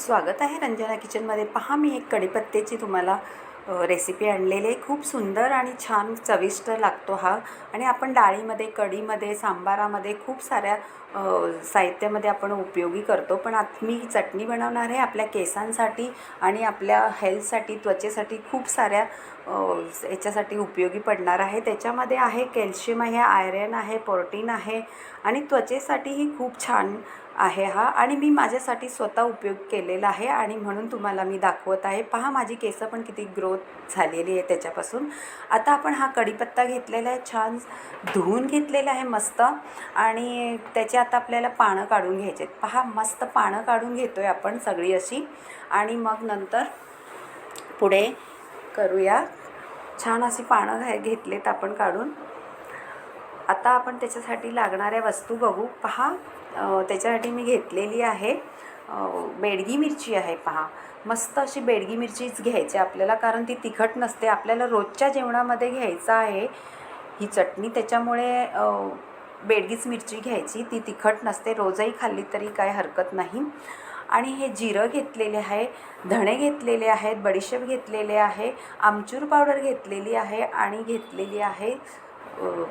स्वागत आहे रंजना किचनमध्ये. पहा मी एक कढीपत्त्याची तुम्हाला रेसिपी आणलेली आहे. खूप सुंदर आणि छान चविष्ट लागतो हा. आणि आपण डाळीमध्ये कढीमध्ये सांबारामध्ये खूप साऱ्या साहित्यामध्ये आपण उपयोगी करतो. पण आत मी चटणी बनवणार आहे आपल्या केसांसाठी आणि आपल्या हेल्थसाठी त्वचेसाठी खूप साऱ्या याच्यासाठी उपयोगी पडणार आहे. त्याच्यामध्ये आहे कॅल्शियम आहे आयरन आहे प्रोटीन आहे आणि त्वचेसाठीही खूप छान आहे हा आणि मी माझ्यासाठी स्वतः उपयोग केलेला आहे आणि म्हणून तुम्हाला मी दाखवत आहे. पहा माझी केसं पण किती ग्रोथ झालेली आहे त्याच्यापासून. आता आपण हा कढीपत्ता घेतलेला आहे छान धुवून घेतलेला आहे मस्त आणि त्याची आता आपल्याला पानं काढून घ्यायचे आहेत. पहा मस्त पानं काढून घेतो आहे आपण सगळी अशी आणि मग नंतर पुढे करूया. छान अशी पानं घे घेतलेत आपण काढून. आता आपण त्याच्यासाठी लागणाऱ्या वस्तू बघू. पहा त्याच्यासाठी मी घेतलेली आहे. बेडगी मिरची आहे पहा. मस्त अशी बेडगी मिरचीच घ्यायची आपल्याला कारण ती तिखट नसते. आपल्याला रोजच्या जेवणामध्ये घ्यायचं आहे ही चटणी. त्याच्यामुळे बेडगीच मिरची घ्यायची. ती तिखट नसते. रोजही खाल्ली तरी काय हरकत नाही. आणि हे जिरं घेतलेले आहे धणे घेतलेले आहेत बडीशेप घेतलेले आहे आमचूर पावडर घेतलेली आहे आणि घेतलेली आहे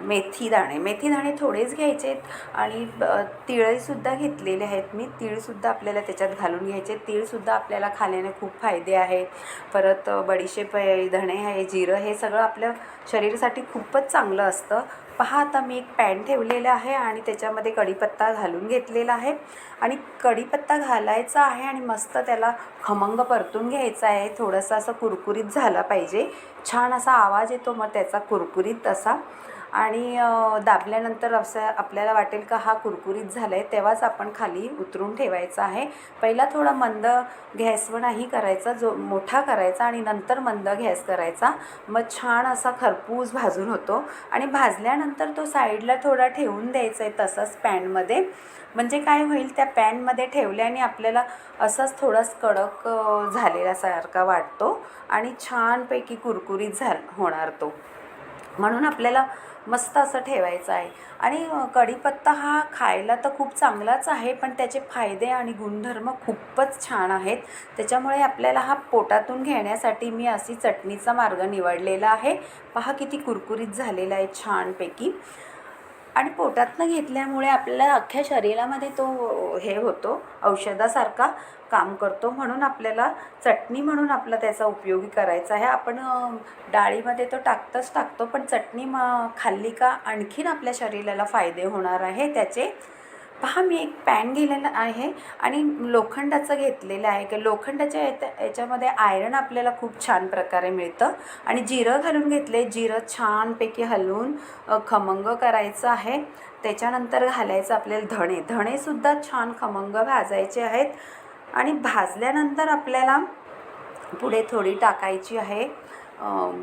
मेथी दाणे. मेथी दाणे थोडेच घ्यायचे आहेत आणि ब- तिळसुद्धा घेतलेले आहेत मी. तीळसुद्धा आपल्याला त्याच्यात घालून घ्यायचे. तीळसुद्धा आपल्याला खाल्याने खूप फायदे आहेत. परत बडीशेप आहे धणे आहे जिरं हे सगळं आपल्या शरीरासाठी खूपच चांगलं असतं. पहा आता मी एक पॅन ठेवलेलं आहे आणि त्याच्यामध्ये कढीपत्ता घालून घेतलेला आहे. आणि कढीपत्ता घालायचा आहे आणि मस्त त्याला खमंग परतून घ्यायचा आहे. थोडंसं असं कुरकुरीत झाला पाहिजे. छान असा आवाज येतो मग त्याचा कुरकुरीत असा आणि दाबल्यानंतर असं आपल्याला वाटेल का हा कुरकुरीत झाला आहे तेव्हाच आपण खाली उतरून ठेवायचा आहे. पहिला थोडा मंद गॅसवर नाही करायचा जो मोठा करायचा आणि नंतर मंद गॅस करायचा. मग छान असा खरपूस भाजून होतो. आणि भाजल्यानंतर तो साईडला थोडा ठेवून द्यायचा आहे तसंच पॅनमध्ये म्हणजे काय होईल त्या पॅनमध्ये ठेवल्याने आपल्याला असंच थोडाच कडक झालेल्यासारखा वाटतो. आणि छानपैकी कुरकुरीत झा होणार तो. म्हणून आपल्याला मस्त असं ठेवायचं आहे. आणि कढीपत्ता हा खायला तर खूप चांगलाच आहे पण त्याचे फायदे आणि गुणधर्म खूपच छान आहेत. त्याच्यामुळे आपल्याला हा पोटातून घेण्यासाठी मी अशी चटणीचा मार्ग निवडलेला आहे. पहा किती कुरकुरीत झालेला आहे छानपैकी. आणि पोटातनं घेतल्यामुळे आपल्याला अख्ख्या शरीरामध्ये तो हे होतो औषधासारखा काम करतो म्हणून आपल्याला चटणी म्हणून आपला त्याचा उपयोगी करायचा आहे. आपण डाळीमध्ये तो टाकतच टाकतो पण चटणी म खाल्ली का आणखीन आपल्या शरीराला फायदे होणार आहे त्याचे पहा मी एक पॅन गेलेलं आहे आणि लोखंडाचं घेतलेलं आहे. की लोखंडाच्या याच्या याच्यामध्ये आयरन आपल्याला खूप छान प्रकारे मिळतं. आणि जिरं घालून घेतले जिरं छानपैकी हलवून खमंग करायचं आहे. त्याच्यानंतर घालायचं आपल्याला धणे. धणेसुद्धा छान खमंग भाजायचे आहेत. आणि भाजल्यानंतर आपल्याला पुढे थोडी टाकायची आहे.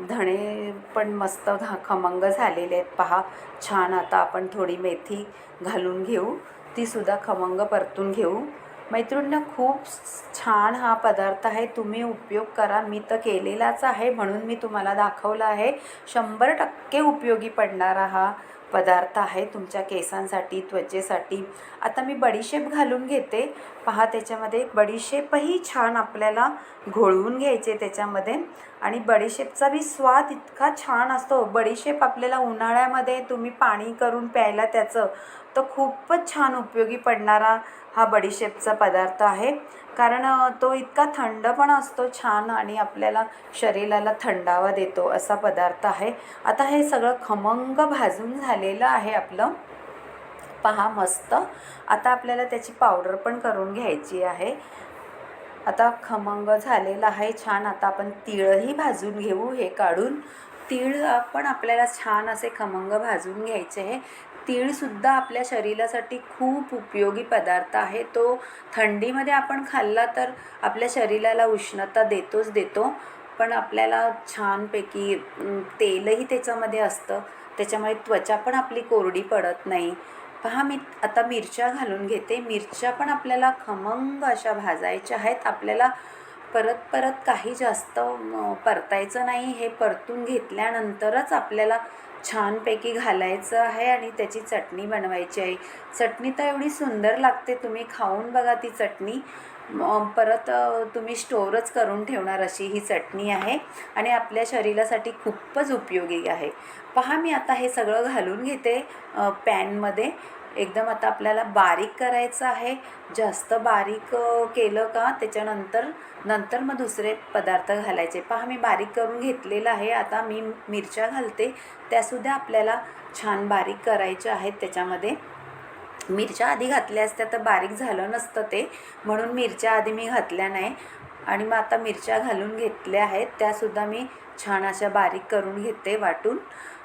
धणे पण मस्त घा खमंग झालेले आहेत. पहा छान आता आपण थोडी मेथी घालून घेऊ. तीसुद्धा खमंग परतून घेऊ. मैत्रिणींना खूप छान हा पदार्थ आहे. तुम्ही उपयोग करा. मी तर केलेलाच आहे म्हणून मी तुम्हाला दाखवला आहे. शंभर टक्के उपयोगी पडणारा हा पदार्थ आहे तुमच्या केसांसाठी त्वचेसाठी. आता मी बडीशेप घालून घेते. पहा त्याच्यामध्ये बडीशेपही छान आपल्याला घोळवून घ्यायचे त्याच्यामध्ये. आणि बडीशेपचा बी स्वाद इतका छान असतो. बडीशेप आपल्याला उन्हाळ्यामध्ये तुम्ही पाणी करून प्यायला त्याचं तर खूपच छान उपयोगी पडणारा हा बडीशेपचा पदार्थ आहे. कारण तो इतका थंड पण असतो छान आणि आपल्याला शरीराला थंडावा देतो असा पदार्थ आहे. आता हे सगळं खमंग भाजून झालेलं आहे आपलं. पहा मस्त. आता आपल्याला त्याची पावडर पण करून घ्यायची आहे. आता खमंग झालेला आहे छान. आता आपण तिळही भाजून घेऊ हे काढून. तीळ पण आपल्याला छान असे खमंग भाजून घ्यायचे आहे. तीळसुद्धा आपल्या शरीरासाठी खूप उपयोगी पदार्थ आहे. तो थंडीमध्ये आपण खाल्ला तर आपल्या शरीराला उष्णता देतोच देतो. पण आपल्याला छानपैकी तेलही त्याच्यामध्ये असतं. त्याच्यामुळे त्वचा पण आपली कोरडी पडत नाही. पहा मी आता मिरच्या घालून घेते. मिरच्या पण आपल्याला खमंग अशा भाजायच्या आहेत. आपल्याला परत परत काही जास्त परतायचं नाही हे परतून घेतल्यानंतरच आपल्याला छानपैकी घालायचं आहे आणि त्याची चटणी बनवायची आहे. चटणी तर एवढी सुंदर लागते तुम्ही खाऊन बघा ती चटणी. परत तुम्ही स्टोरच करून ठेवणार अशी ही चटणी आहे आणि आपल्या शरीरासाठी खूपच उपयोगी आहे. पहा मी आता हे सगळं घालून घेते पॅनमध्ये. एकदम आता आपल्याला बारीक करायचं आहे. जास्त बारीक केलं का त्याच्यानंतर नंतर मग दुसरे पदार्थ घालायचे. पहा मी बारीक करून घेतलेलं आहे. आता मी मिरच्या घालते. त्यासुद्धा आपल्याला छान बारीक करायच्या आहेत. त्याच्यामध्ये मिरच्या आधी घातल्या असत्या तर बारीक झालं नसतं ते. म्हणून मिरच्या आधी मी घातल्या नाही. आणि मग आता मिरच्या घालून घेतल्या आहेत. त्यासुद्धा मी छान अशा बारीक करून घेते वाटून.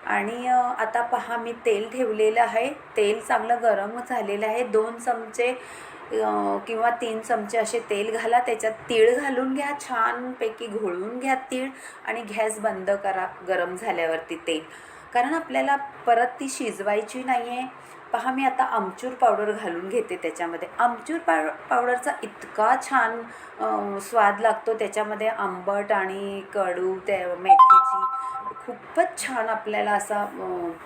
आणि आता पहा मी तेल ठेवलेलं आहे. तेल चांगलं गरम झालेलं आहे. दोन चमचे किंवा तीन चमचे असे तेल घाला. त्याच्यात तीळ घालून घ्या. छानपैकी घोळून घ्या तीळ आणि गॅस बंद करा गरम झाल्यावरती तेल. कारण आपल्याला परत ती शिजवायची नाही आहे पहा मी आता आमचूर पावडर घालून घेते त्याच्यामध्ये. आमचूर पाव पावडरचा इतका छान स्वाद लागतो. त्याच्यामध्ये आंबट आणि कडू त्या मेथीची खूपच छान आपल्याला असा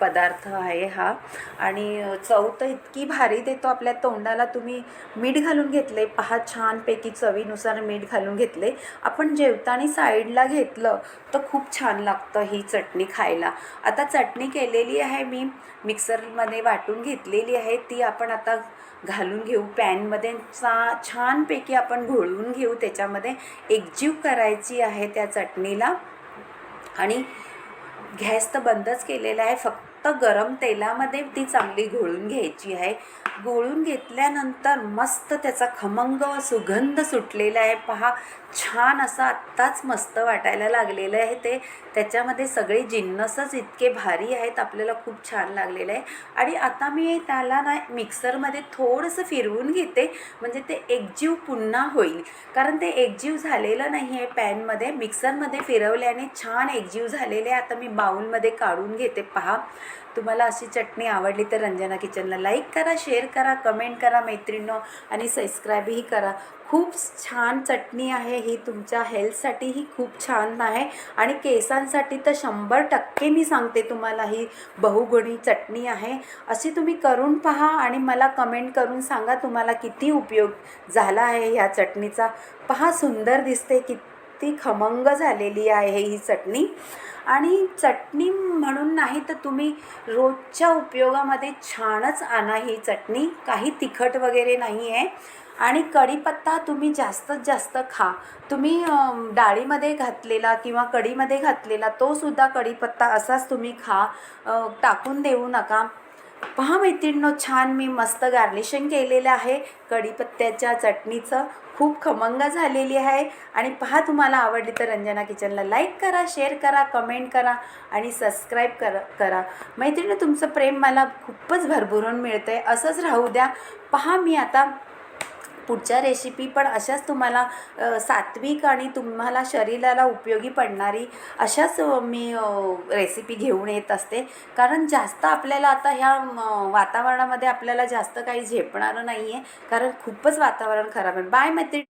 पदार्थ आहे हा. आणि चव तर इतकी भारी देतो आपल्या तोंडाला. तुम्ही मीठ घालून घेतले पहा छानपैकी चवीनुसार मीठ घालून घेतले आपण जेवताना साईडला घेतलं तर खूप छान लागतं ही चटणी खायला. आता चटणी केलेली आहे मी. मिक्सरमध्ये वाटून घेतलेली आहे. ती आपण आता घालून घेऊ. पॅनमध्ये चा छानपैकी आपण घोळवून घेऊ. त्याच्यामध्ये एकजीव करायची आहे त्या चटणीला. आणि गॅस तर बंदच केलेला आहे फक्त. गरम तेलामध्ये ती चांगली घोळून घ्यायची आहे. घोळून घेतल्यानंतर मस्त त्याचा खमंग सुगंध सुटलेला आहे. पहा छान असं आत्ताच मस्त वाटायला लागलेलं आहे ते. त्याच्यामध्ये सगळे जिन्नसच इतके भारी आहेत आपल्याला खूप छान लागलेलं आहे. आणि आता मी त्याला ना मिक्सरमध्ये थोडंसं फिरवून घेते म्हणजे ते एकजीव पुन्हा होईल. कारण ते एकजीव झालेलं नाही आहे पॅनमध्ये. मिक्सरमध्ये फिरवल्याने छान एकजीव झालेले आहे. आता मी बाऊलमध्ये काढून घेते पहा. तुम्हाला अशी चटणी आवडली तर रंजना किचनला लाईक करा शेअर करा कमेंट करा मैत्रिणींनो आणि सबस्क्राईबही करा. खूप छान चटणी आहे ही तुमच्या हेल्थसाठीही खूप छान आहे आणि केसांसाठी तर शंभर टक्के मी सांगते तुम्हाला ही बहुगुणी चटणी आहे. अशी तुम्ही करून पहा आणि मला कमेंट करून सांगा तुम्हाला किती उपयोग झाला आहे ह्या चटणीचा. पहा सुंदर दिसते किती ती खमंग झालेली आहे ही चटणी. आणि चटणी म्हणून नाही तर तुम्ही रोजच्या उपयोगामध्ये छानच आणा ही चटणी. काही तिखट वगैरे नाही आहे आणि कढीपत्ता तुम्ही जास्तीत जास्त खा. तुम्ही डाळीमध्ये घातलेला किंवा कढीमध्ये घातलेला तोसुद्धा कढीपत्ता असाच तुम्ही खा. टाकून देऊ नका. पहा मैत्रिणींनो छान मी मस्त गार्निशिंग केलेलं आहे. कढीपत्त्याच्या चटणीचं खूप खमंग झालेली आहे. आणि पहा तुम्हाला आवडली तर रंजना किचनला लाईक करा शेअर करा कमेंट करा आणि सबस्क्राईब करा करा. मैत्रिणी तुमचं प्रेम मला खूपच भरभरून मिळतं आहे असंच राहू द्या. पहा मी आता पुढच्या रेसिपी पण अशाच तुम्हाला सात्विक आणि तुम्हाला शरीराला उपयोगी पडणारी अशाच मी रेसिपी घेऊन येत असते. कारण जास्त आपल्याला आता ह्या वातावरणामध्ये आपल्याला जास्त काही झेपणारं नाही आहे कारण खूपच वातावरण खराब आहे. बाय मैत्री